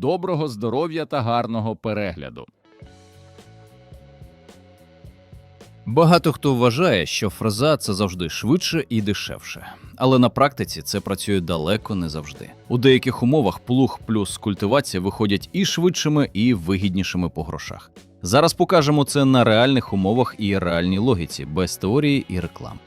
Доброго здоров'я та гарного перегляду. Багато хто вважає, що фреза це завжди швидше і дешевше, але на практиці це працює далеко не завжди. У деяких умовах плуг плюс культивація виходять і швидшими, і вигіднішими по грошах. Зараз покажемо це на реальних умовах і реальній логіці, без теорії і реклам.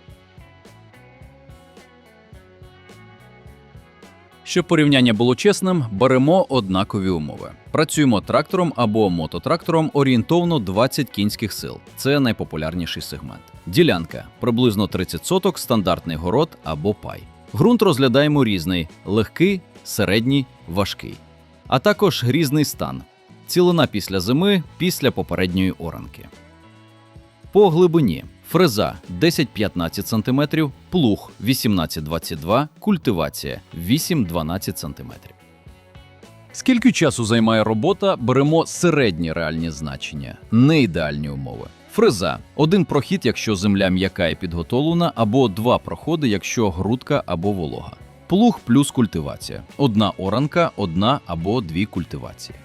Щоб порівняння було чесним, беремо однакові умови. Працюємо трактором або мототрактором орієнтовно 20 кінських сил. Це найпопулярніший сегмент. Ділянка приблизно 30 соток, стандартний город або пай. Ґрунт розглядаємо різний: легкий, середній, важкий, а також різний стан. Цілина після зими, після попередньої оранки. По глибині фреза 10-15 см, плуг 18-22, культивація 8-12 см. Скільки часу займає робота, беремо середні реальні значення, не ідеальні умови. Фреза один прохід, якщо земля м'яка і підготовлена, або два проходи, якщо грудка або волога. Плуг плюс культивація. Одна оранка, одна або дві культивації.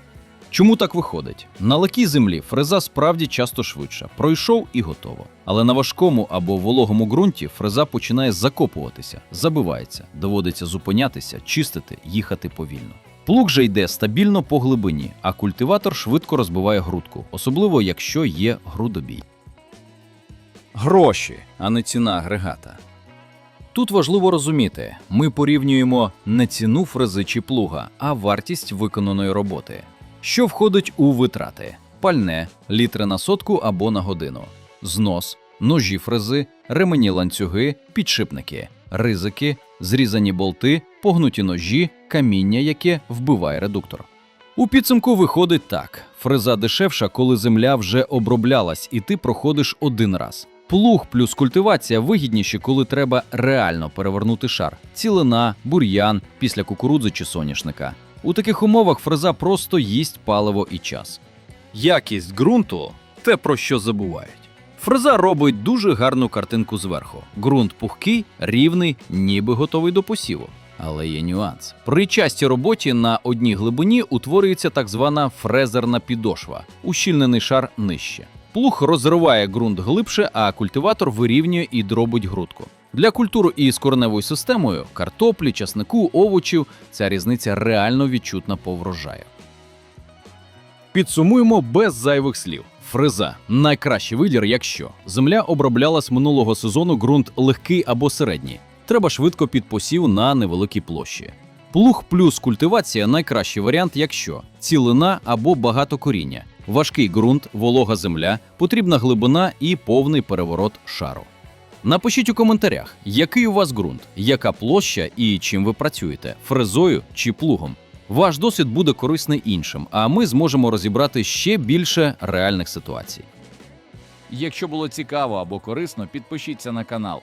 Чому так виходить? На легкій землі фреза справді часто швидша, пройшов і готово. Але на важкому або вологому ґрунті фреза починає закопуватися, забивається, доводиться зупинятися, чистити, їхати повільно. Плуг же йде стабільно по глибині, а культиватор швидко розбиває грудку, особливо якщо є грудобій. Гроші, а не ціна агрегата. Тут важливо розуміти, ми порівнюємо не ціну фрези чи плуга, а вартість виконаної роботи. Що входить у витрати: пальне, літри на сотку або на годину, знос, ножі фрези, ремені ланцюги, підшипники, ризики, зрізані болти, погнуті ножі, каміння, яке вбиває редуктор. У підсумку виходить так: фреза дешевша, коли земля вже оброблялась, і ти проходиш один раз. Плуг плюс культивація вигідніші, коли треба реально перевернути шар, цілина, бур'ян після кукурудзи чи соняшника. У таких умовах фреза просто їсть паливо і час. Якість ґрунту те, про що забувають. Фреза робить дуже гарну картинку зверху. Ґрунт пухкий, рівний, ніби готовий до посіву. Але є нюанс. При частій роботі на одній глибині утворюється так звана фрезерна підошва, ущільнений шар нижче. Плуг розриває ґрунт глибше, а культиватор вирівнює і дробить грудку. Для культур із кореневою системою картоплі, часнику, овочів ця різниця реально відчутна по врожаю. Підсумуємо без зайвих слів. Фреза найкращий вибір, якщо земля оброблялась минулого сезону, ґрунт легкий або середній. Треба швидко під посів на невеликій площі. Плуг плюс культивація найкращий варіант, якщо цілина або багато коріння, важкий ґрунт, волога земля, потрібна глибина і повний переворот шару. Напишіть у коментарях, який у вас ґрунт, яка площа і чим ви працюєте фрезою чи плугом. Ваш досвід буде корисний іншим, а ми зможемо розібрати ще більше реальних ситуацій. Якщо було цікаво або корисно, підпишіться на канал.